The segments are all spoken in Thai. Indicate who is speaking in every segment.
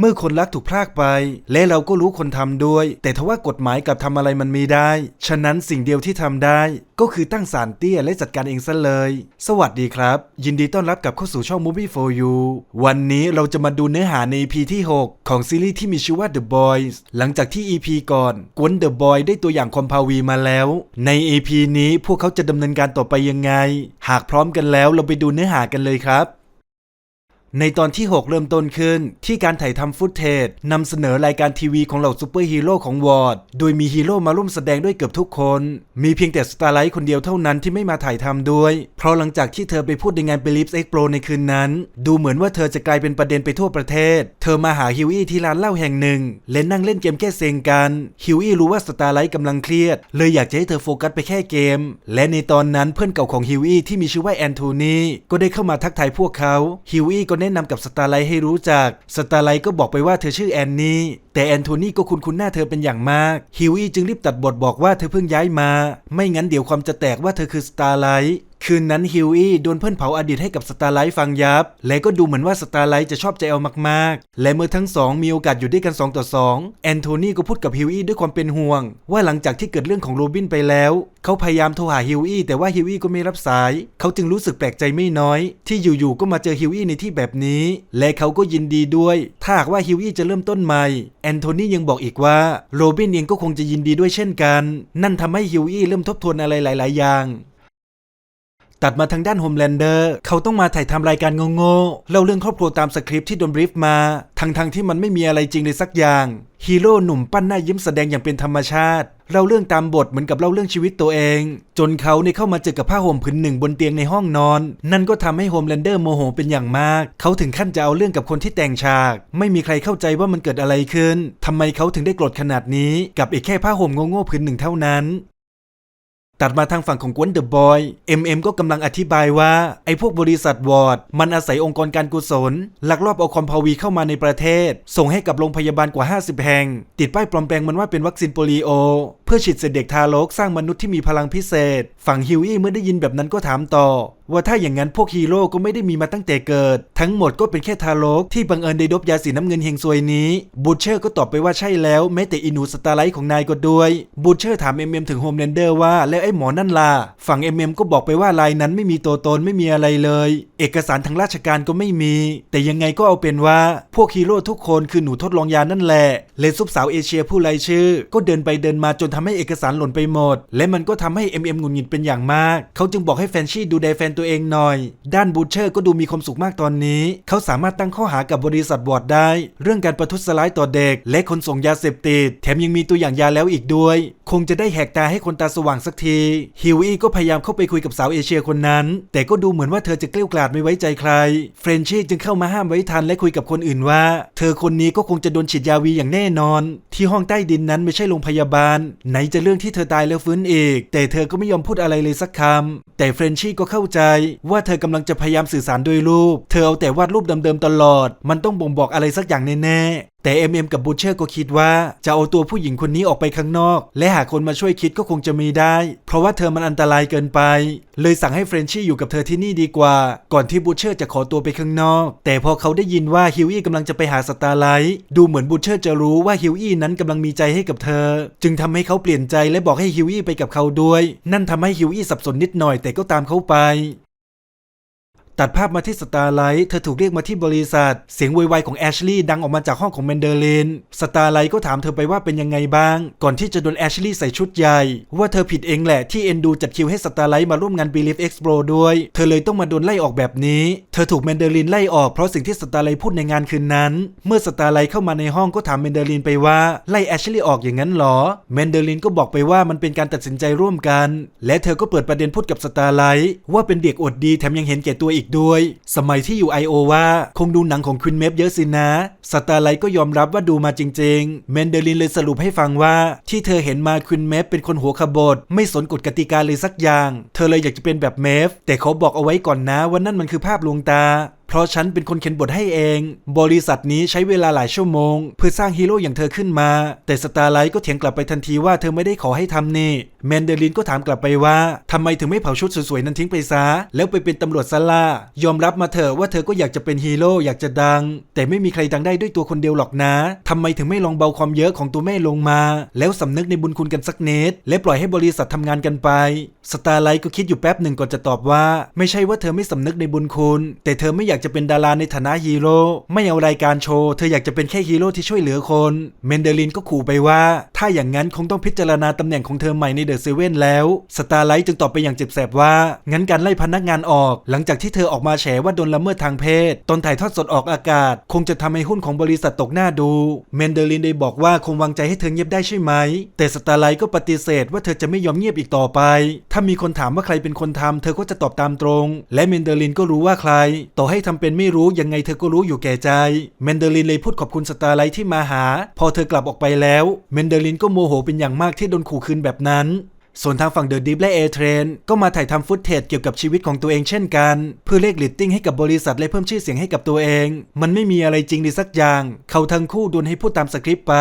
Speaker 1: เมื่อคนรักถูกพรากไป และเราก็รู้คนทำด้วย แต่ทว่ากฎหมายกับทำอะไรมันม่ได้ ฉะนั้นสิ่งเดียวที่ทำได้ ก็คือตั้งศาลเตี้ยและจัดการเองซะเลย สวัสดีครับ ยินดีต้อนรับกับเข้าสู่ช่อง Movie for You วันนี้เราจะมาดูเนื้อหาใน EP ที่ 6 ของซีรีส์ที่มีชื่อว่า The Boys หลังจากที่ EP ก่อนกวน The Boy ได้ตัวอย่างคอมพาวีมาแล้ว ใน EP นี้พวกเขาจะดำเนินการต่อไปยังไง หากพร้อมกันแล้วเราไปดูเนื้อหากันเลยครับ ในตอนที่ 6 เริ่มต้นขึ้น ที่การถ่ายทำฟุตเทจนำเสนอรายการทีวีของเหล่าซูเปอร์ฮีโร่ของวอร์ด โดยมีฮีโร่มาร่วมแสดงด้วยเกือบทุกคน มีเพียงแต่สตาร์ไลท์คนเดียวเท่านั้นที่ไม่มาถ่ายทำด้วย เพราะหลังจากที่เธอไปพูดในงาน Beliefs Expo ในคืนนั้น ดูเหมือนว่าเธอจะกลายเป็นประเด็นไปทั่วประเทศ เธอมาหาฮิวอี้ที่ร้านเหล้าแห่งหนึ่งและนั่งเล่นเกมแก้เซงกันฮิวอี้รู้ว่าสตาร์ไลท์กำลังเครียด เลยอยากจะให้เธอโฟกัสไปแค่เกม และในตอนนั้นเพื่อนเก่าของฮิวอี้ที่มีชื่อว่าแอนโทนีก็ได้เข้ามาทักทายพวกเขาฮิวอี้ก็แนะนำกับสตาร์ไลท์ให้รู้จัก สตาร์ไลท์ก็บอกไปว่าเธอชื่อแอนนี่ แต่แอนโทนีก็คุ้นคุ้นหน้าเธอเป็นอย่างมาก ฮิวอี้จึงรีบตัดบทบอกว่าเธอเพิ่งย้ายมา ไม่งั้นเดี๋ยวความจะแตกว่าเธอคือสตาร์ไลท์ คืนนั้นฮิวอี้โดนเพื่อนเผาอดีตให้กับสตาร์ไลท์ฟังยับ และก็ดูเหมือนว่าสตาร์ไลท์จะชอบใจเอามากๆ และเมื่อทั้งสองมีโอกาสอยู่ด้วยกัน 2 ต่อ 2 แอนโทนีก็พูดกับฮิวอี้ด้วยความเป็นห่วง ว่าหลังจากที่เกิดเรื่องของโรบินไปแล้ว เขาพยายามโทรหาฮิวอี้แต่ว่าฮิวอี้ก็ไม่รับสาย เขาจึงรู้สึกแปลกใจไม่น้อย ที่อยู่ๆก็มาเจอฮิวอี้ในที่แบบนี้ และเขาก็ยินดีด้วย ถ้าหากว่าฮิวอี้จะเริ่มต้นใหม่แอนโทนียังบอกอีกว่าโรบินเองก็คงจะยินดีด้วยเช่นกัน นั่นทำให้ฮิวอี้เริ่มทบทวนอะไรหลาย ๆ อย่าง ตัดมาทางด้านโฮมแลนเดอร์เขาต้องมาถ่ายทำรายการโง่ๆเล่าเรื่องครอบครัวตามสคริปต์ที่โดนบรีฟมาทั้งๆทที่มันไม่มีอะไรจริงเลยสักอย่างฮีโร่หนุ่มปั้นหน้ายิ้มแสดงอย่างเป็นธรรมชาติเล่าเรื่องตามบทเหมือนกับเล่าเรื่องชีวิตตัวเอง จนเขาเนี่ยเข้ามาเจอกับผ้าห่มผืนหนึ่งบนเตียงในห้องนอน นั่นก็ทำให้โฮมแลนเดอร์โมโหเป็นอย่างมาก เขาถึงขั้นจะเอาเรื่องกับคนที่แต่งฉาก ไม่มีใครเข้าใจว่ามันเกิดอะไรขึ้นทำไมเขาถึงได้โกรธขนาดนี้ กับอีกแค่ผ้าห่มโง่ๆผืนหนึ่งเท่านั้น ตัดมาทางฝั่งของกวนเดอะบอย MM ก็กำลังอธิบายว่า ไอ้พวกบริษัทวอร์ด มันอาศัยองค์กรการกุศล ลักลอบเอาคอมพาวีเข้ามาในประเทศ ส่งให้กับโรงพยาบาลกว่า 50 แห่ง ติดป้ายปลอมแปลงมันว่าเป็นวัคซีนโปลิโอ เพื่อฉีดใส่เด็กทารกสร้างมนุษย์ที่มีพลังพิเศษ ฝั่งฮิวอี้เมื่อได้ยินแบบนั้นก็ถามต่อ ว่าถ้าอย่างนั้นพวกฮีโร่ก็ไม่ได้มีมาตั้งแต่เกิด ทั้งหมดก็เป็นแค่ทารกที่บังเอิญได้ดบยาสีน้ำเงินเฮงซวยนี้บูเชอร์ก็ตอบไปว่าใช่แล้วแม้แต่อินูสตาร์ไลท์ของนายก็ด้วยบูเชอร์ถามเอ็มเอ็มถึงโฮมแลนเดอร์ว่าแล้วอ้หมอนั่นล่ะฝั่งเอ็มเอ็มก็บอกไปว่าลายนั้นไม่มีตัวตนไม่มีอะไรเลย เอกสารทางราชการก็ไม่มี แต่ยังไงก็เอาเป็นว่า พวกฮีโร่ทุกคนคือหนูทดลองยานั่นแหละเลซุปสาวเอเชียผู้ไรชื่อ ก็เดินไปเดินมาจนทำให้เอกสารหล่นไปหมด และมันก็ทำให้เอ็มเอ็มหงุดหงิดเป็นอย่างมาก เขาจึงบอกให้แฟนชี่ดูแลแฟนตัวเองหน่อย ด้านบูเชอร์ก็ดูมีความสุขมากตอนนี้ เขาสามารถตั้งข้อหากับบริษัทวอร์ดได้ เรื่องการประทุษร้ายต่อเด็ก และคนส่งยาเสพติดแถมยังมีตัวอย่างยาแล้วอีกด้วย คงจะได้แหกตาให้คนตาสว่างสักทีฮิวอี้ก็พยายามเข้าไปคุยกับสาวเอเชียคนนั้น แต่ก็ดูเหมือนว่าเธอจะเกลี้ยกล่อดไม่ไว้ใจใคร เฟรนชี่จึงเข้ามาห้ามไว้ทันและคุยกับคนอื่นว่า เธอคนนี้ก็คงจะโดนฉีดยาวีอย่างแน่นอน ที่ห้องใต้ดินนั้นไม่ใช่โรงพยาบาล ไหนจะเรื่องที่เธอตายแล้วฟื้นอีก แต่เธอก็ไม่ยอมพูดอะไรเลยสักคำแต่เฟรนชี่ก็เข้าใจว่าเธอกำลังจะพยายามสื่อสารด้วยรูป เธอเอาแต่วาดรูปเดิมๆตลอด มันต้องบ่งบอกอะไรสักอย่างแน่ๆแต่ MM กับบูเชอร์ก็คิดว่าจะเอาตัวผู้หญิงคนนี้ออกไปข้างนอก และหาคนมาช่วยคิดก็คงจะมีได้ เพราะว่าเธอมันอันตรายเกินไป เลยสั่งให้เฟรนชี่อยู่กับเธอที่นี่ดีกว่า ก่อนที่บูเชอร์จะขอตัวไปข้างนอก แต่พอเขาได้ยินว่าฮิวอี้กำลังจะไปหาสตาร์ไลท์ดูเหมือนบูเชอร์จะรู้ว่าฮิวอี้นั้นกำลังมีใจให้กับเธอ จึงทำให้เขาเปลี่ยนใจและบอกให้ฮิวอี้ไปกับเขาด้วย นั่นทำให้ฮิวอี้สับสนนิดหน่อยแต่ก็ตามเขาไป ตัดภาพมาที่สตาร์ไลท์เธอถูกเรียกมาที่บริษัท เสียงโวยวายของแอชลีย์ดังออกมาจากห้องของแมนเดอร์ลินสตาร์ไลท์ก็ถามเธอไปว่าเป็นยังไงบ้าง ก่อนที่จะโดนแอชลีย์ใส่ชุดใหญ่ ว่าเธอผิดเองแหละที่เอ็นดูจัดคิวให้สตาร์ไลท์มาร่วมงาน Believe Expo ด้วย เธอเลยต้องมาโดนไล่ออกแบบนี้ เธอถูกแมนเดอร์ลินไล่ออกเพราะสิ่งที่สตาร์ไลท์พูดในงานคืนนั้น เมื่อสตาร์ไลท์เข้ามาในห้องก็ถามแมนเดอร์ลินไปว่าไล่แอชลีย์ออกอย่างนั้นหรอแมนเดอร์ลินก็บอกไปว่ามันเป็นการตัดสินใจร่วมกัน และเธอก็เปิดประเด็นพูดกับสตาร์ไลท์ว่าเป็นเด็กอดดีแถมยังเห็นแก่ตัวอีกด้วย สมัยที่อยู่ไอโอว่าคงดูหนังของควินเมฟเยอะสินะสตาร์ไลท์ก็ยอมรับว่าดูมาจริงๆ เมนเดลินเลยสรุปให้ฟังว่า ที่เธอเห็นมาควินเมฟเป็นคนหัวขบถไม่สนกฎกติกาเลยสักอย่าง เธอเลยอยากจะเป็นแบบเมฟแต่เขาบอกเอาไว้ก่อนนะว่านั่นมันคือภาพลวงตา เพราะฉันเป็นคนเขียนบทให้เอง บริษัทนี้ใช้เวลาหลายชั่วโมง เพื่อสร้างฮีโร่อย่างเธอขึ้นมา แต่สตาร์ไลท์ก็เถียงกลับไปทันทีว่าเธอไม่ได้ขอให้ทำนี่แมนเดลินก็ถามกลับไปว่าทำไมถึงไม่เผาชุดสวยๆนั้นทิ้งไปซะ แล้วไปเป็นตำรวจซะล่ายอมรับมาเถอะว่าเธอก็อยากจะเป็นฮีโร่อยากจะดัง แต่ไม่มีใครดังได้ด้วยตัวคนเดียวหรอกนะทำไมถึงไม่ลองเบาความเยอะของตัวแม่ลงมา แล้วสำนึกในบุญคุณกันสักนิดและปล่อยให้บริษัททำงานกันไปสตาร์ไลท์ก็คิดอยู่แป๊บหนึ่งก่อนจะตอบว่า ไม่ใช่ว่าเธอไม่สำนึกในบุญคุณ แต่เธอไม่อยากจะเป็นดาราในฐานะฮีโร่ไม่เอารายการโชว์เธออยากจะเป็นแค่ฮีโร่ที่ช่วยเหลือคนเมนเดลินก็ขู่ไปว่า ถ้าอย่างนั้นคงต้องพิจารณาตำแหน่งของเธอใหม่ในเดอะเซเว่นแล้วสตาร์ไลท์จึงตอบไปอย่างเจ็บแสบว่า งั้นการไล่พนักงานออก หลังจากที่เธอออกมาแฉว่าโดนละเมิดทางเพศ ตอนถ่ายทอดสดออกอากาศ คงจะทำให้หุ้นของบริษัทตกหน้าดู เมนเดลินได้บอกว่าคงวางใจให้เธอเงียบได้ใช่ไหม แต่สตาร์ไลท์ก็ปฏิเสธว่าเธอจะไม่ยอมเงียบอีกต่อไป ถ้ามีคนถามว่าใครเป็นคนทำเธอก็จะตอบตามตรง และเมนเดลินก็รู้ว่าใคร ต่อให้ทำเป็นไม่รู้ยังไงเธอก็รู้อยู่แก่ใจเมนเดลินเลยพูดขอบคุณสตาร์ไลท์ที่มาหา พอเธอกลับออกไปแล้วเมนเดลินก็โมโหเป็นอย่างมากที่โดนขู่คืนแบบนั้น ส่วนทางฝั่งเดอะดิฟและเอเทรนก็มาถ่ายทำฟุตเทจเกี่ยวกับชีวิตของตัวเองเช่นกัน เพื่อเรียกลิตติ้งให้กับบริษัทและเพิ่มชื่อเสียงให้กับตัวเอง มันไม่มีอะไรจริงเลยสักอย่าง เขาทั้งคู่โดนให้พูดตามสคริปต์ไป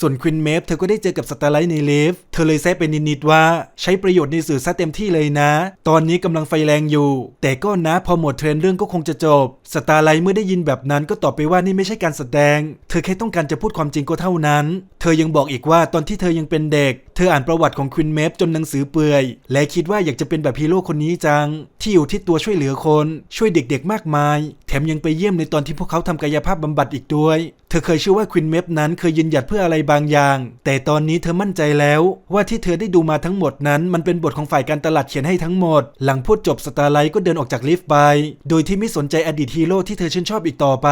Speaker 1: ส่วนควินเมฟเธอก็ได้เจอกับสตาร์ไลท์ในลิฟเธอเลยแซะไปนิดๆว่า ใช้ประโยชน์ในสื่อซะเต็มที่เลยนะ ตอนนี้กำลังไฟแรงอยู่ แต่ก็นะพอหมดเทรนเรื่องก็คงจะจบสตาร์ไลท์เมื่อได้ยินแบบนั้นก็ตอบไปว่านี่ไม่ใช่การแสดง เธอแค่ต้องการจะพูดความจริงก็เท่านั้น เธอยังบอกอีกว่าตอนที่เธอยังเป็นเด็กเธออ่านประวัติของควินเมฟจนหนังสือเปื่อย และคิดว่าอยากจะเป็นแบบฮีโร่คนนี้จัง ที่อยู่ที่ตัวช่วยเหลือคน ช่วยเด็กๆมากมาย แถมยังไปเยี่ยมในตอนที่พวกเขาทำกายภาพบำบัดอีกด้วย เธอเคยเชื่อว่าควินเมฟนั้นเคยยืนหยัดเพื่ออะไรบางอย่าง แต่ตอนนี้เธอมั่นใจแล้วว่าที่เธอได้ดูมาทั้งหมดนั้น มันเป็นบทของฝ่ายการตลาดเขียนให้ทั้งหมด หลังพูดจบสตาร์ไลท์ก็เดินออกจากลิฟต์ไป โดยที่ไม่สนใจอดีตฮีโร่ที่เธอชื่นชอบอีกต่อไป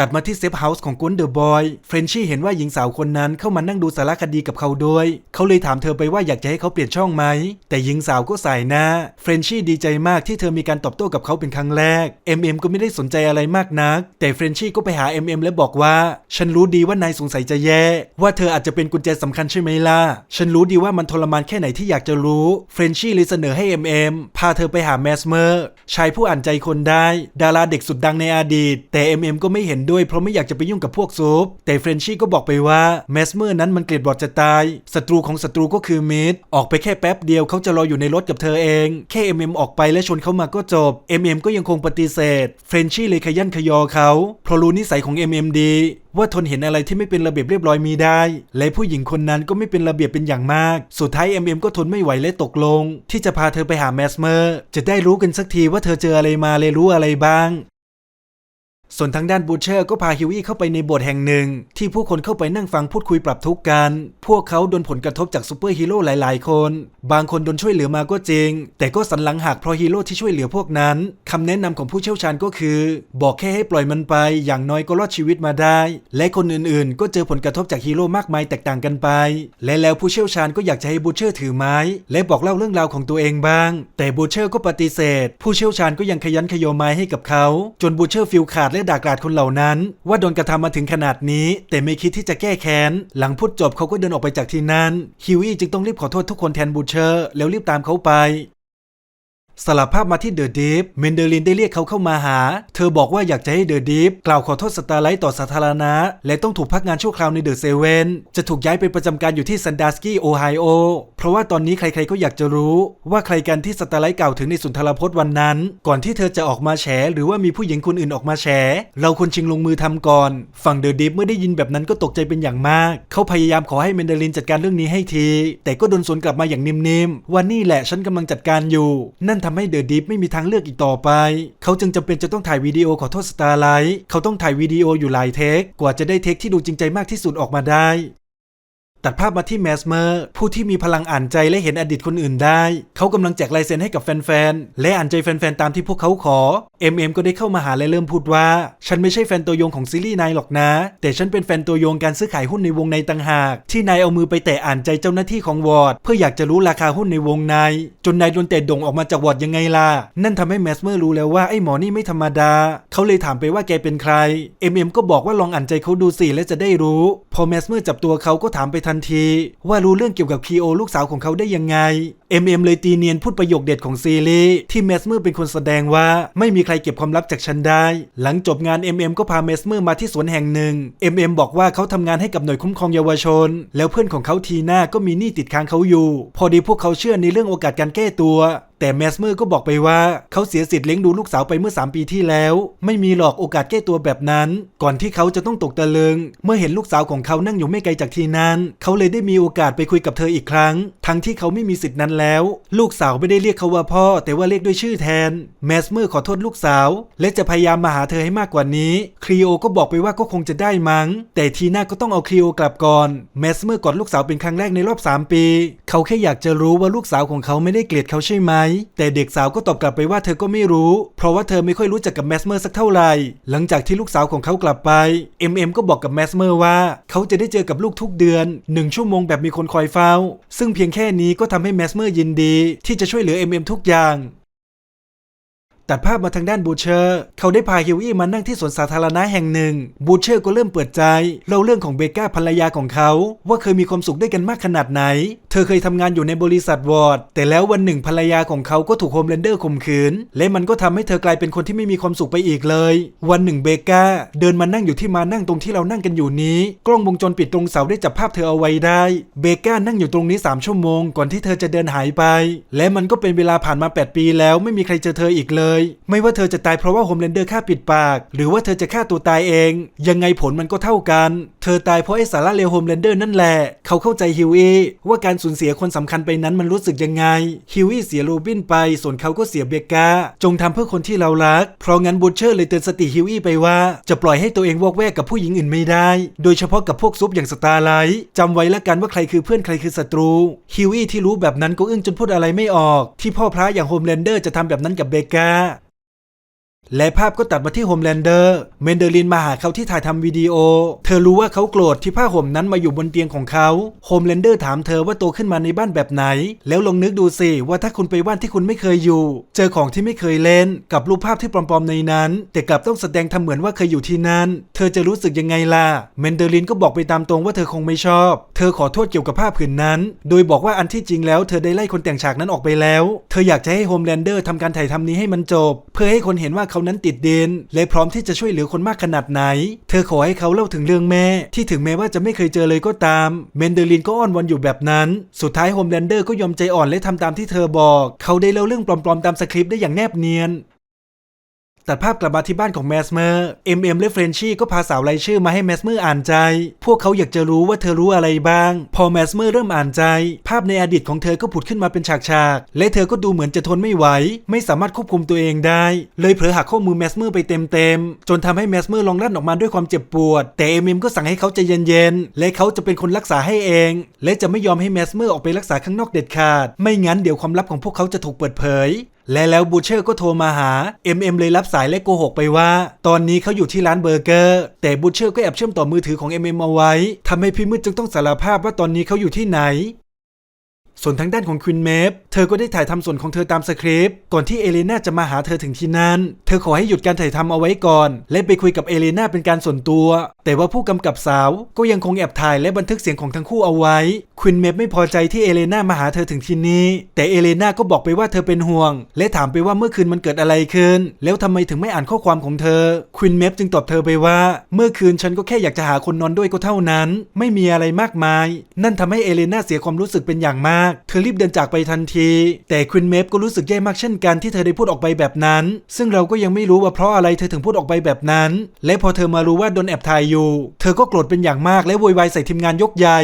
Speaker 1: ตัดมาที่เซฟเฮาส์ของกุนเดอะบอย เฟรนชี่เห็นว่าหญิงสาวคนนั้นเข้ามานั่งดูสารคดีกับเขาด้วย เขาเลยถามเธอไปว่าอยากจะให้เขาเปลี่ยนช่องไหม แต่หญิงสาวก็สายหน้า เฟรนชี่ดีใจมากที่เธอมีการตอบโต้กับเขาเป็นครั้งแรก MM ก็ไม่ได้สนใจอะไรมากนัก แต่เฟรนชี่ก็ไปหา MM และบอกว่า ฉันรู้ดีว่านายสงสัยจะแย่ ว่าเธออาจจะเป็นกุญแจสำคัญใช่ไหมล่ะ ฉันรู้ดีว่ามันทรมานแค่ไหนที่อยากจะรู้เฟรนชี่เลยเสนอให้ MM พาเธอไปหาแมสเมอร์ชายผู้อ่านใจคนได้ ดาราเด็กสุดดังในอดีต แต่ MM ก็ไม่เห็นด้วยเพราะไม่อยากจะไปยุ่งกับพวกซุปแต่เฟรนชี่ก็บอกไปว่าแมสเมอร์นั้นมันเกลียดบอดจะตายศัตรูของศัตรูก็คือมิดออกไปแค่แป๊บเดียวเขาจะรออยู่ในรถกับเธอเองแค่ MM ออกไปและชนเข้ามาก็จบ MM ก็ยังคงปฏิเสธเฟรนชี่เลยขยันขยอเขาเพราะรู้นิสัยของ MM ดีว่าทนเห็นอะไรที่ไม่เป็นระเบียบเรียบร้อยมีได้ และผู้หญิงคนนั้นก็ไม่เป็นระเบียบเป็นอย่างมาก สุดท้าย MM ก็ทนไม่ไหวและตกลง ที่จะพาเธอไปหาแมสเมอร์ จะได้รู้กันสักทีว่าเธอเจออะไรมาเลยรู้อะไรบ้าง ส่วนทางด้านบูเชอร์ก็พาฮิวอี้เข้าไปในโบสถ์แห่งหนึ่ง ที่ผู้คนเข้าไปนั่งฟังพูดคุยปรับทุกข์กัน พวกเขาโดนผลกระทบจากซูเปอร์ฮีโร่หลายๆ คน บางคนโดนช่วยเหลือมาก็จริง แต่ก็สันหลังหักเพราะฮีโร่ที่ช่วยเหลือพวกนั้นคำแนะนำของผู้เชี่ยวชาญก็คือ บอกแค่ให้ปล่อยมันไป อย่างน้อยก็รอดชีวิตมาได้ และคนอื่นๆ ก็เจอผลกระทบจากฮีโร่มากมายแตกต่างกันไป และแล้วผู้เชี่ยวชาญก็อยากจะให้บูเชอร์ถือไม้ และบอกเล่าเรื่องราวของตัวเองบ้าง แต่บูเชอร์ก็ปฏิเสธ ผู้เชี่ยวชาญก็ยังขยันขยอไม้ให้กับเขา จนบูเชอร์ฟิลขาดและด่ากราดคนเหล่านั้น ว่าโดนกระทำมาถึงขนาดนี้ แต่ไม่คิดที่จะแก้แค้น หลังพูดจบเขาก็เดินออกไปจากที่นั้น ฮิวี่จึงต้องรีบขอโทษทุกคนแทนบูเชอร์ แล้วรีบตามเขาไป สลับภาพมาที่เดอะดีฟเมนเดลินได้เรียกเขาเข้ามาหา เธอบอกว่าอยากจะให้เดอะดีฟกล่าวขอโทษสตาร์ไลท์ต่อสาธารณะ และต้องถูกพักงานชั่วคราวในเดอะเซเว่นจะถูกย้ายไปประจำการอยู่ที่ซันดาสกี้โอไฮโอ เพราะว่าตอนนี้ใครๆก็อยากจะรู้ว่าใครกันที่สตาร์ไลท์กล่าวถึงในสุนทรพจน์วันนั้น ก่อนที่เธอจะออกมาแฉหรือว่ามีผู้หญิงคนอื่นออกมาแฉ เราควรชิงลงมือทำก่อน ฝั่งเดอะดีฟเมื่อได้ยินแบบนั้นก็ตกใจเป็นอย่างมาก เขาพยายามขอให้เมนเดลินจัดการเรื่องนี้ให้ที แต่ก็โดนสวนกลับมาอย่างนิ่มๆว่านี่แหละฉันกำลังจัดการอยู่ นั่นทำให้เดอะดีฟไม่มีทางเลือกอีกต่อไป เขาจึงจำเป็นจะต้องถ่ายวิดีโอขอโทษสตาร์ไลท์เขาต้องถ่ายวิดีโออยู่หลายเทคกว่าจะได้เทคที่ดูจริงใจมากที่สุดออกมาได้ ตัดภาพมาที่แมสเมอร์ผู้ที่มีพลังอ่านใจและเห็นอดีตคนอื่นได้ เขากำลังแจกลายเซ็นให้กับแฟนๆ และอ่านใจแฟนๆ ตามที่พวกเขาขอ MM ก็ได้เข้ามาหาและเริ่มพูดว่า ฉันไม่ใช่แฟนตัวยงของซีรีส์นายหรอกนะ แต่ฉันเป็นแฟนตัวยงการซื้อขายหุ้นในวงในต่างหาก ที่นายเอามือไปแตะอ่านใจเจ้าหน้าที่ของวอร์ดเพื่ออยากจะรู้ราคาหุ้นในวงใน จนนายโดนเตะด่งออกมาจากวอร์ดยังไงล่ะ นั่นทำให้แมสเมอร์รู้แล้วว่าไอ้หมอนี่ไม่ธรรมดา เขาเลยถามไปว่าแกเป็นใคร MM ก็บอกว่าลองอ่านใจเขาดูสิและจะได้รู้ พอแมสเมอร์จับตัวเขาก็ถามไปทันทีว่ารู้เรื่องเกี่ยวกับคีโอลูกสาวของเขาได้ยังไง MM เอ็มเลยตีเนียนพูดประโยคเด็ดของซีรีส์ที่เมสเมอร์เป็นคนแสดงว่าไม่มีใครเก็บความลับจากฉันได้ หลังจบงาน MM ก็พาเมสเมอร์มาที่สวนแห่งหนึ่ง MM บอกว่าเขาทำงานให้กับหน่วยคุ้มครองเยาวชน แล้วเพื่อนของเขาทีน่าก็มีหนี้ติดค้างเขาอยู่ พอดีพวกเขาเชื่อในเรื่องโอกาสการแก้ตัวแต่แมสเมอร์ก็บอกไปว่าเขาเสียสิทธิ์เลี้ยงดูลูกสาวไปเมื่อ 3 ปีที่แล้ว ไม่มีหรอกโอกาสแก้ตัวแบบนั้น ก่อนที่เขาจะต้องตกตะลึง เมื่อเห็นลูกสาวของเขานั่งอยู่ไม่ไกลจากที่นั้น เขาเลยได้มีโอกาสไปคุยกับเธออีกครั้ง ทั้งที่เขาไม่มีสิทธิ์นั้นแล้ว ลูกสาวไม่ได้เรียกเขาว่าพ่อ แต่ว่าเรียกด้วยชื่อแทนแมสเมอร์ขอโทษลูกสาว และจะพยายามมาหาเธอให้มากกว่านี้ครีโอก็บอกไปว่าก็คงจะได้มั้ง แต่ทีน่าก็ต้องเอาครีโอกลับก่อนแมสเมอร์กอดลูกสาวเป็นครั้งแรกในรอบ 3 ปี เขาแค่อยากจะรู้ว่าลูกสาวของเขาไม่ได้เกลียดเขาใช่ไหม แต่เด็กสาวก็ตอบกลับไปว่าเธอก็ไม่รู้ เพราะว่าเธอไม่ค่อยรู้จักกับแมสเมอร์สักเท่าไหร่ หลังจากที่ลูกสาวของเขากลับไป MM ก็บอกกับแมสเมอร์ว่า เขาจะได้เจอกับลูกทุกเดือน1ชั่วโมงแบบมีคนคอยเฝ้า ซึ่งเพียงแค่นี้ก็ทำให้แมสเมอร์ยินดีที่จะช่วยเหลือ MM ทุกอย่าง ตัดภาพมาทางด้านบูเชอร์ เขาได้พาฮิวอี้มานั่งที่สวนสาธารณะแห่งหนึ่ง บูเชอร์ก็เริ่มเปิดใจเล่าเรื่องของเบก้าภรรยาของเขา ว่าเคยมีความสุขด้วยกันมากขนาดไหน เธอเคยทำงานอยู่ในบริษัทวอร์ด แต่แล้ววันหนึ่งภรรยาของเขาก็ถูกโฮมเลนเดอร์ข่มขืน และมันก็ทำให้เธอกลายเป็นคนที่ไม่มีความสุขไปอีกเลย วันหนึ่งเบก้าเดินมานั่งอยู่ที่มานั่งตรงที่เรานั่งกันอยู่นี้ กล้องวงจรปิดตรงเสาได้จับภาพเธอเอาไว้ได้ เบก้านั่งอยู่ตรงนี้ 3 ชั่วโมง ก่อนที่เธอจะเดินหายไป และมันก็เป็นเวลาผ่านมา 8 ปีแล้วไม่มีใครเจอเธออีกเลยไม่ว่าเธอจะตายเพราะว่าโฮมเลนเดอร์ฆ่าปิดปาก หรือว่าเธอจะฆ่าตัวตายเอง ยังไงผลมันก็เท่ากัน เธอตายเพราะไอ้สาระเลวโฮมเลนเดอร์นั่นแหละ เขาเข้าใจฮิวอี้ว่าการสูญเสียคนสำคัญไปนั้นมันรู้สึกยังไง ฮิวอี้เสียโรบินไป ส่วนเขาก็เสียเบกา จงทำเพื่อคนที่เรารัก เพราะงั้นบูเชอร์เลยเตือนสติฮิวอี้ไปว่า จะปล่อยให้ตัวเองวอกแวกกับผู้หญิงอื่นไม่ได้ โดยเฉพาะกับพวกซุปอย่างสตาร์ไลท์จำไว้ละกันว่าใครคือเพื่อนใครคือศัตรูฮิวอี้ที่รู้แบบนั้นก็อึ้งจนพูดอะไรไม่ออก ที่พ่อพระอย่างโฮมเลนเดอร์จะทำแบบนั้นกับเบกา และภาพก็ตัดมาที่โฮมแลนเดอร์เมนเดลินมาหาเขาที่ถ่ายทำวิดีโอ เธอรู้ว่าเขาโกรธที่ผ้าห่มนั้นมาอยู่บนเตียงของเขาโฮมแลนเดอร์ถามเธอว่าโตขึ้นมาในบ้านแบบไหน แล้วลองนึกดูสิว่าถ้าคุณไปบ้านที่คุณไม่เคยอยู่ เจอของที่ไม่เคยเล่น กับรูปภาพที่ปลอมๆในนั้น แต่กลับต้องแสดงทำเหมือนว่าเคยอยู่ที่นั่นเธอจะรู้สึกยังไงล่ะเมนเดลินก็บอกไปตามตรงว่าเธอคงไม่ชอบ เธอขอโทษเกี่ยวกับภาพผืนนั้น โดยบอกว่าอันที่จริงแล้วเธอได้ไล่คนแต่งฉากนั้นออกไปแล้ว เธออยากจะให้โฮมแลนเดอร์ทำการถ่ายทำนี้ให้มันจบ เพื่อให้คนเห็นว่าเขานั้นติดเดนและพร้อมที่จะช่วยเหลือคนมากขนาดไหน เธอขอให้เขาเล่าถึงเรื่องแม่ ที่ถึงแม้ว่าจะไม่เคยเจอเลยก็ตาม เมนเดลินก็อ้อนวอนอยู่แบบนั้น สุดท้ายโฮมแลนเดอร์ก็ยอมใจอ่อนและทำตามที่เธอบอก เขาได้เล่าเรื่องปลอมๆตามสคริปต์ได้อย่างแนบเนียน ตัดภาพกลับมาที่บ้านของแมสเมอร์เอ็มเอ็มและเฟรนชี่ก็พาสาวไลชื่อมาให้แมสเมอร์อ่านใจ พวกเขาอยากจะรู้ว่าเธอรู้อะไรบ้าง พอแมสเมอร์เริ่มอ่านใจ ภาพในอดีตของเธอก็ผุดขึ้นมาเป็นฉากๆ และเธอก็ดูเหมือนจะทนไม่ไหว ไม่สามารถควบคุมตัวเองได้ เลยเผลอหักข้อมือแมสเมอร์ไปเต็มๆ จนทำให้แมสเมอร์ลองลั่นออกมาด้วยความเจ็บปวด แต่เอ็มเอ็มก็สั่งให้เขาใจเย็นๆ และเขาจะเป็นคนรักษาให้เอง และจะไม่ยอมให้แมสเมอร์ออกไปรักษาข้างนอกเด็ดขาด ไม่งั้นเดี๋ยวความลับของพวกเขาจะถูกเปิดเผย และแล้วบูเชอร์ก็โทรมาหา MM เลยรับสายและโกหกไปว่า ตอนนี้เขาอยู่ที่ร้านเบอร์เกอร์ แต่บูเชอร์ก็แอบเชื่อมต่อมือถือของ MM เอาไว้ทำให้พี่มืดจึงต้องสารภาพว่าตอนนี้เขาอยู่ที่ไหน ส่วนทางด้านของควินเมฟเธอก็ได้ถ่ายทำส่วนของเธอตามสคริปต์ก่อนที่เอเลนาจะมาหาเธอถึงที่นั่น เธอขอให้หยุดการถ่ายทำเอาไว้ก่อน และไปคุยกับเอเลนาเป็นการส่วนตัว แต่ว่าผู้กำกับสาวก็ยังคงแอบถ่ายและบันทึกเสียงของทั้งคู่เอาไว้ ควินเมฟไม่พอใจที่เอเลนามาหาเธอถึงที่นี่แต่เอเลนาก็บอกไปว่าเธอเป็นห่วง และถามไปว่าเมื่อคืนมันเกิดอะไรขึ้น แล้วทำไมถึงไม่อ่านข้อความของเธอ ควินเมฟจึงตอบเธอไปว่า เมื่อคืนฉันก็แค่อยากจะหาคนนอนด้วยก็เท่านั้น ไม่มีอะไรมากมาย นั่นทำให้เอเลนาเสียความรู้สึกเป็นอย่างมากเธอรีบเดินจากไปทันที แต่ควินเมฟก็รู้สึกแย่มากเช่นกันที่เธอได้พูดออกไปแบบนั้น ซึ่งเราก็ยังไม่รู้ว่าเพราะอะไรเธอถึงพูดออกไปแบบนั้น และพอเธอมารู้ว่าโดนแอบถ่ายอยู่ เธอก็โกรธเป็นอย่างมากและโวยวายใส่ทีมงานยกใหญ่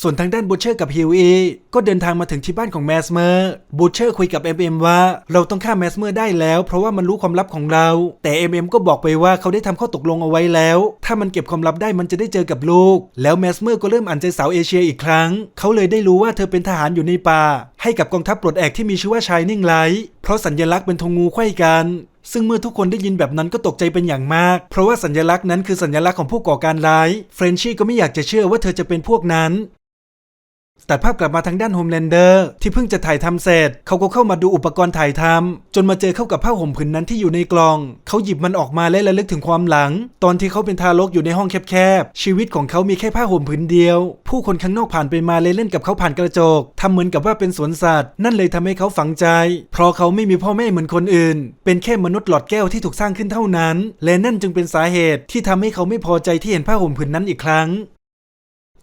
Speaker 1: ส่วนทางด้านบูเชอร์กับฮิวอีก็เดินทางมาถึงที่บ้านของแมสเมอร์บูเชอร์คุยกับ MM ว่า เราต้องฆ่าแมสเมอร์ได้แล้ว เพราะว่ามันรู้ความลับของเรา แต่ MM ก็บอกไปว่าเขาได้ทำข้อตกลงเอาไว้แล้ว ถ้ามันเก็บความลับได้มันจะได้เจอกับลูก แล้วแมสเมอร์ก็เริ่มอ่านใจสาวเอเชียอีกครั้ง เขาเลยได้รู้ว่าเธอเป็นทหารอยู่ในป่า ให้กับกองทัพปลดแอกที่มีชื่อว่าชายนิ่งไลท์เพราะสัญลักษณ์เป็นธงงูไขว้กันซึ่งเมื่อทุกคนได้ยินแบบนั้นก็ตกใจเป็นอย่างมาก เพราะว่าสัญลักษณ์นั้นคือสัญลักษณ์ของผู้ก่อการร้าย เฟรนชี่ก็ไม่อยากจะเชื่อว่าเธอจะเป็นพวกนั้น ตัดภาพกลับมาทางด้านโฮมแลนเดอร์ที่เพิ่งจะถ่ายทำเสร็จ เขาก็เข้ามาดูอุปกรณ์ถ่ายทำจนมาเจอเข้ากับผ้าห่มผืนนั้นที่อยู่ในกล่อง เขาหยิบมันออกมาและระลึกถึงความหลัง ตอนที่เขาเป็นทารกอยู่ในห้องแคบๆ ชีวิตของเขามีแค่ผ้าห่มผืนเดียว ผู้คนข้างนอกผ่านไปมาเลยเล่นกับเขาผ่านกระจกทำเหมือนกับว่าเป็นสวนสัตว์ นั่นเลยทำให้เขาฝังใจ เพราะเขาไม่มีพ่อแม่เหมือนคนอื่น เป็นแค่มนุษย์หลอดแก้วที่ถูกสร้างขึ้นเท่านั้น และนั่นจึงเป็นสาเหตุที่ทำให้เขาไม่พอใจที่เห็นผ้าห่มผืนนั้นอีกครั้ง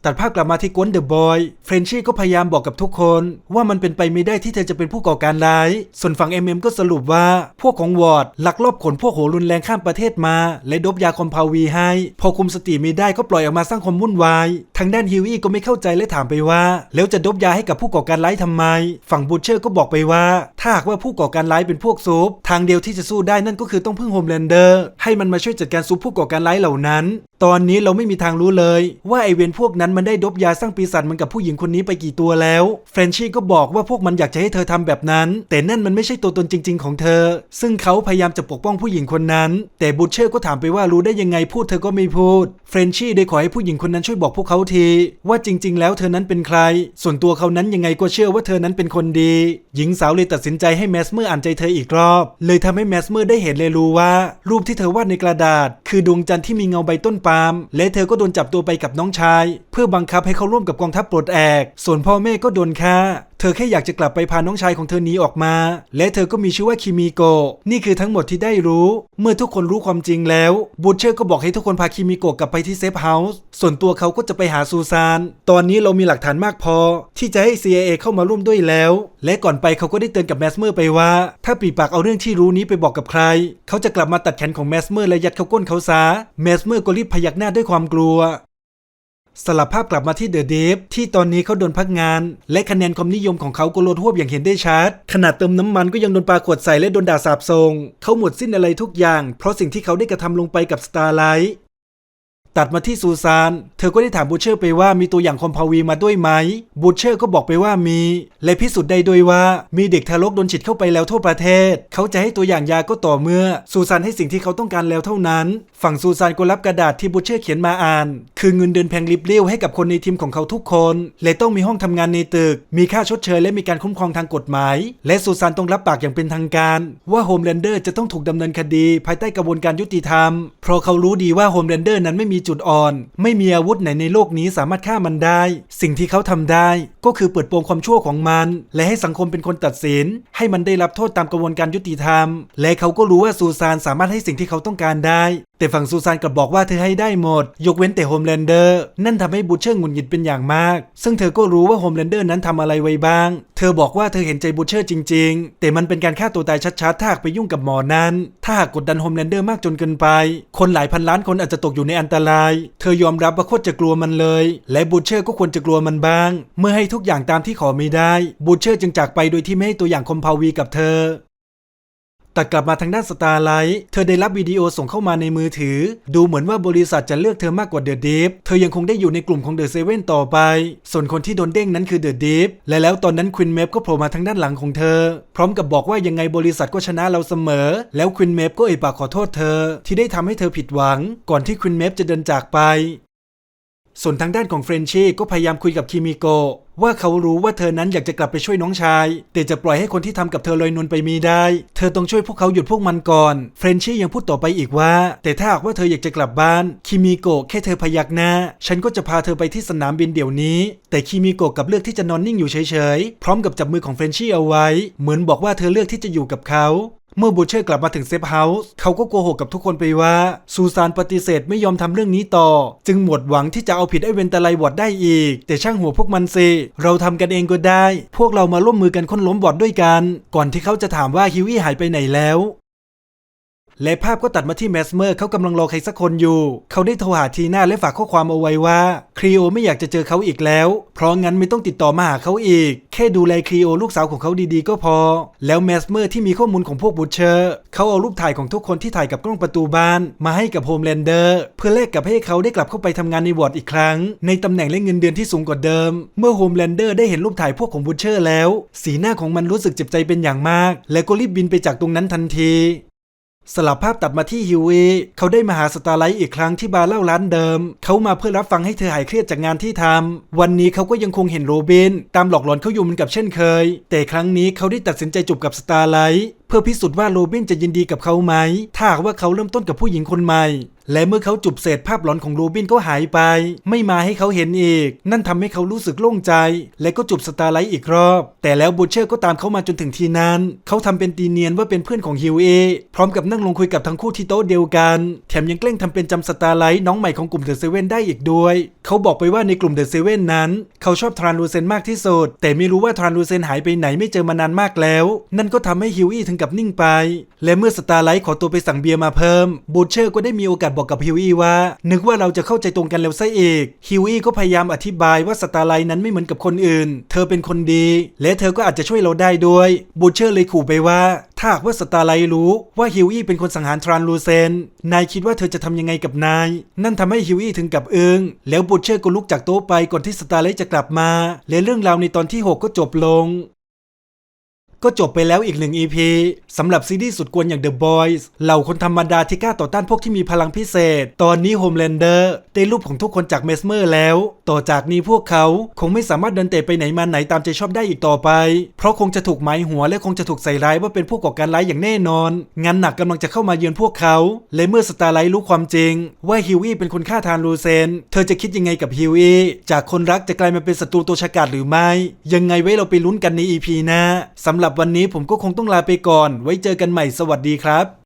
Speaker 1: ตัดภาพกลับมาที่กวนเดอะบอย เฟรนชี่ก็พยายามบอกกับทุกคน ว่ามันเป็นไปไม่ได้ที่เธอจะเป็นผู้ก่อการร้าย ส่วนฝั่งเอ็มเอ็มก็สรุปว่า พวกของวอร์ดลักลอบขนพวกโหรุนแรงข้ามประเทศมา และดบยาคอมพาวีให้ พอคุมสติไม่ได้ก็ปล่อยออกมาสร้างความวุ่นวาย ทางด้านฮิวอี้ก็ไม่เข้าใจและถามไปว่า แล้วจะดบยาให้กับผู้ก่อการร้ายทำไม ฝั่งบูชเชอร์ก็บอกไปว่า ถ้าหากว่าผู้ก่อการร้ายเป็นพวกซุปทางเดียวที่จะสู้ได้นั่นก็คือต้องพึ่งโฮมแลนเดอร์ให้มันมาช่วยจัดการซุปผู้ก่อการร้ายเหล่านั้น ตอนนี้เราไม่มีทางรู้เลย ว่าไอเวนพวกนั้นมันได้ดบยาสร้างปีศาจมันกับผู้หญิงคนนี้ไปกี่ตัวแล้วเฟรนชี่ก็บอกว่าพวกมันอยากจะให้เธอทำแบบนั้น แต่นั่นมันไม่ใช่ตัวตนจริง ๆ ของเธอ ซึ่งเขาพยายามจะปกป้องผู้หญิงคนนั้น แต่บูชเชอร์ก็ถามไปว่ารู้ได้ยังไงพูดเธอก็ไม่พูดเฟรนชี่ได้ขอให้ผู้หญิงคนนั้นช่วยบอกพวกเขาทีว่าจริง ๆ แล้วเธอนั้นเป็นใคร ส่วนตัวเขานั้นยังไงก็เชื่อว่าเธอนั้นเป็นคนดี หญิงสาวเลยตัดสินใจให้แมสเมอร์อ่านใจเธออีกรอบ เลยทำให้แมสเมอร์ได้เห็นเลยรู้ว่า รูปที่เธอวาดในกระดาษ คือดวงจันทร์ที่มีเงาใบต้นปาล์มและเธอก็โดนจับตัวไปกับน้องชาย เพื่อบังคับให้เขาร่วมกับกองทัพปลดแอก ส่วนพ่อแม่ก็โดนฆ่า เธอแค่อยากจะกลับไปพาน้องชายของเธอหนีออกมา และเธอก็มีชื่อว่าคิมิโกะนี่คือทั้งหมดที่ได้รู้ เมื่อทุกคนรู้ความจริงแล้วบูชเชอร์ก็บอกให้ทุกคนพาคิมิโกะกลับไปที่เซฟเฮาส์ส่วนตัวเขาก็จะไปหาซูซาน ตอนนี้เรามีหลักฐานมากพอ ที่จะให้ CIA เข้ามาร่วมด้วยแล้ว และก่อนไปเขาก็ได้เตือนกับแมสเมอร์ไปว่า ถ้าปีปากเอาเรื่องที่รู้นี้ไปบอกกับใคร เขาจะกลับมาตัดแขนของแมสเมอร์และยัดเข้าก้นเขาซะแมสเมอร์ก็รีบพยักหน้าด้วยความกลัว สลับภาพกลับมาที่เดอะเดฟที่ตอนนี้เขาโดนพักงาน และคะแนนความนิยมของเขาก็ลดหวบอย่างเห็นได้ชัดขนาดเติมน้ำมันก็ยังโดนปาขวดใส่และโดนด่าสาบส่งเขาหมดสิ้นอะไรทุกอย่าง เพราะสิ่งที่เขาได้กระทำลงไปกับสตาร์ไลท์ ตัดมาที่ซูซาน เธอก็ได้ถามบูเชอร์ไปว่ามีตัวอย่างคอมพาวีมาด้วยไหม บูเชอร์ก็บอกไปว่ามี และพิสูจน์ได้โดยว่ามีเด็กทารกโดนฉีดเข้าไปแล้วทั่วประเทศ เขาจะให้ตัวอย่างยาก็ต่อเมื่อซูซานให้สิ่งที่เขาต้องการแล้วเท่านั้น ฝั่งซูซานก็รับกระดาษที่บูเชอร์เขียนมาอ่าน คือเงินเดือนแพงริบเลี้ยวให้กับคนในทีมของเขาทุกคน และต้องมีห้องทำงานในตึก มีค่าชดเชยและมีการคุ้มครองทางกฎหมาย และซูซานต้องรับปากอย่างเป็นทางการ ว่าโฮมแลนเดอร์จะต้องถูกดำเนินคดี ภายใต้กระบวนการยุติธรรม เพราะเขารู้ดีว่าโฮมแลนเดอร์นั้นไม่มีจุดอ่อน ไม่มีอาวุธไหนในโลกนี้สามารถฆ่ามันได้ สิ่งที่เขาทำได้ ก็คือเปิดโปงความชั่วของมัน และให้สังคมเป็นคนตัดสิน ให้มันได้รับโทษตามกระบวนการยุติธรรม และเขาก็รู้ว่าซูซานสามารถให้สิ่งที่เขาต้องการได้ แต่ฝั่งซูซานกลับบอกว่าเธอให้ได้หมด ยกเว้นแต่โฮมแลนเดอร์นั่นทำให้บูชเชอร์หงุดหงิดเป็นอย่างมาก ซึ่งเธอก็รู้ว่าโฮมแลนเดอร์นั้นทำอะไรไว้บ้าง เธอบอกว่าเธอเห็นใจบูชเชอร์จริง ๆ แต่มันเป็นการฆ่าตัวตายชัดๆถ้าหากไปยุ่งกับหมอนั้น ถ้าหากกดดันโฮมแลนเดอร์มากจนเกินไป คนหลายพันล้านคนอาจจะตกอยู่ในอันตราย เธอยอมรับว่าโคตรจะกลัวมันเลย และบูชเชอร์ก็ควรจะกลัวมันบ้าง เมื่อให้ทุกอย่างตามที่ขอไม่ได้บูชเชอร์จึงจากไปโดยที่ไม่ให้ตัวอย่างคอมพาวีกับเธอ แตัดกลับมาทางด้านสตาร์ไลท์เธอได้รับวิดีโอส่งเข้ามาในมือถือ ดูเหมือนว่าบริษัทจะเลือกเธอมากกว่าเดอะดิฟเธอยังคงได้อยู่ในกลุ่มของเดอะเซเว่นต่อไป ส่วนคนที่โดนเด้งนั้นคือเดอะดิฟและแล้วตอนนั้นควินเมฟก็โผล่มาทางด้านหลังของเธอ พร้อมกับบอกว่ายังไงบริษัทก็ชนะเราเสมอ แล้วควินเมฟก็เอ่ยปากขอโทษเธอ ที่ได้ทำให้เธอผิดหวัง ก่อนที่ควินเมฟจะเดินจากไปส่วนทางด้านของเฟรนชี่ก็พยายามคุยกับคิมิโก ว่าเขารู้ว่าเธอนั้นอยากจะกลับไปช่วยน้องชาย แต่จะปล่อยให้คนที่ทำกับเธอลอยนวลไปมีได้ เธอต้องช่วยพวกเขาหยุดพวกมันก่อนเฟรนชี่ยังพูดต่อไปอีกว่า แต่ถ้าหากว่าเธออยากจะกลับบ้านคิมิโกะแค่เธอพยักหน้า ฉันก็จะพาเธอไปที่สนามบินเดี๋ยวนี้ แต่คิมิโกะกับเลือกที่จะนอนนิ่งอยู่เฉยๆพร้อมกับจับมือของเฟรนชี่เอาไว้ เหมือนบอกว่าเธอเลือกที่จะอยู่กับเขา เมื่อบูเช่กลับมาถึงเซฟเฮาส์เขาก็โกหกกับทุกคนไปว่า ซูซานปฏิเสธไม่ยอมทำเรื่องนี้ต่อ จึงหมดหวังที่จะเอาผิดไอเวนตาไลวอดได้อีก แต่ช่างหัวพวกมันสิ เราทำกันเองก็ได้ พวกเรามาร่วมมือกันค้นล้มบอดด้วยกัน ก่อนที่เขาจะถามว่าฮิวี่หายไปไหนแล้ว และภาพก็ตัดมาที่แมสเมอร์เขากำลังรอใครสักคนอยู่ เขาได้โทรหาทีน่าและฝากข้อความเอาไว้ว่าครีโอไม่อยากจะเจอเขาอีกแล้ว เพราะงั้นไม่ต้องติดต่อมาหาเขาอีก แค่ดูแลครีโอลูกสาวของเขาดีๆ ก็พอ แล้วแมสเมอร์ที่มีข้อมูลของพวกบูชเชอร์เขาเอารูปถ่ายของทุกคนที่ถ่ายกับกล้องประตูบ้าน มาให้กับโฮมแลนเดอร์เพื่อแลกกับให้เขาได้กลับเข้าไปทำงานในวอร์ดอีกครั้ง ในตำแหน่งและเงินเดือนที่สูงกว่าเดิม เมื่อโฮมแลนเดอร์ได้เห็นรูปถ่ายพวกของบูชเชอร์แล้ว สีหน้าของมันรู้สึกเจ็บใจเป็นอย่างมาก และก็รีบบินไปจากตรงนั้นทันที สลับภาพตัดมาที่ฮิวอีเขาได้มาหาสตาร์ไลท์อีกครั้งที่บาร์เหล้าร้านเดิม เขามาเพื่อรับฟังให้เธอหายเครียดจากงานที่ทำวันนี้เขาก็ยังคงเห็นโรบิน ตามหลอกหลอนเขาอยู่เหมือนกับเช่นเคย แต่ครั้งนี้เขาได้ตัดสินใจจูบกับสตาร์ไลท์ พื่อพิสูจน์ว่าโรบินจะยินดีกับเขาไหม ถ้าหากว่าเขาเริ่มต้นกับผู้หญิงคนใหม่ และเมื่อเขาจูบเสร็จภาพหลอนของโรบินก็หายไป ไม่มาให้เขาเห็นอีก นั่นทำให้เขารู้สึกโล่งใจ และก็จูบสตาร์ไลท์อีกรอบ แต่แล้วบูเชอร์ก็ตามเขามาจนถึงที่นั้น เขาทำเป็นตีเนียนว่าเป็นเพื่อนของฮิวเอ พร้อมกับนั่งลงคุยกับทั้งคู่ที่โต๊ะเดียวกัน แถมยังแกล้งทำเป็นจำสตาร์ไลท์น้องใหม่ของกลุ่มเดอะเซเว่นได้อีกด้วยเขาบอกไปว่าในกลุ่มเดอะเซเว่นนั้น เขาชอบทรานลูเซนมากที่สุด แต่ไม่รู้ว่าทรานลูเซนหายไปไหนไม่เจอมานานมากแล้ว นั่นก็ทำให้ฮิวอี้ถึงกับนิ่งไป และเมื่อสตาร์ไลท์ขอตัวไปสั่งเบียร์มาเพิ่มบูเชอร์ก็ได้มีโอกาสบอกกับฮิวอี้ว่า นึกว่าเราจะเข้าใจตรงกันแล้วซะอีกฮิวอี้ก็พยายามอธิบายว่าสตาร์ไลท์นั้นไม่เหมือนกับคนอื่น เธอเป็นคนดี และเธอก็อาจจะช่วยเราได้ด้วยบูเชอร์เลยขู่ไปว่า ถ้าหากว่าสตาร์ไลรู้ว่าฮิวอี้เป็นคนสังหารทรานลูเซน นายคิดว่าเธอจะทำยังไงกับนาย นั่นทำให้ฮิวอี้ถึงกับเอิงแล้วบูเชอร์ก็ลุกจากโต๊ะไปก่อนที่สตาร์ไลจะกลับมา และเรื่องราวในตอนที่ 6 ก็จบลง ก็จบไปแล้วอีกหนึ่ง EP สำหรับซีรีส์สุดกวนอย่าง The Boys เหล่าคนธรรมดาที่กล้าต่อต้านพวกที่มีพลังพิเศษ ตอนนี้ Homelander ได้รูปของทุกคนจากเมสเมอร์แล้ว ต่อจากนี้พวกเขาคงไม่สามารถเดินเตะไปไหนมาไหนตามใจชอบได้อีกต่อไป เพราะคงจะถูกหมายหัวและคงจะถูกใส่ร้ายว่าเป็นผู้ก่อการร้ายอย่างแน่นอน งานหนักกำลังจะเข้ามาเยือนพวกเขา และเมื่อสตาร์ไลท์รู้ความจริง ว่าฮิวอี้เป็นคนฆ่าทานลูเซน เธอจะคิดยังไงกับฮิวอี้จากคนรักจะกลายมาเป็นศัตรูตัวฉกาจหรือไม่ ยังไงไว้เราไปลุ้นกันใน EP หน้าสำหรับหรับวันนี้ผมก็คงต้องลาไปก่อน ไว้เจอกันใหม่สวัสดีครับ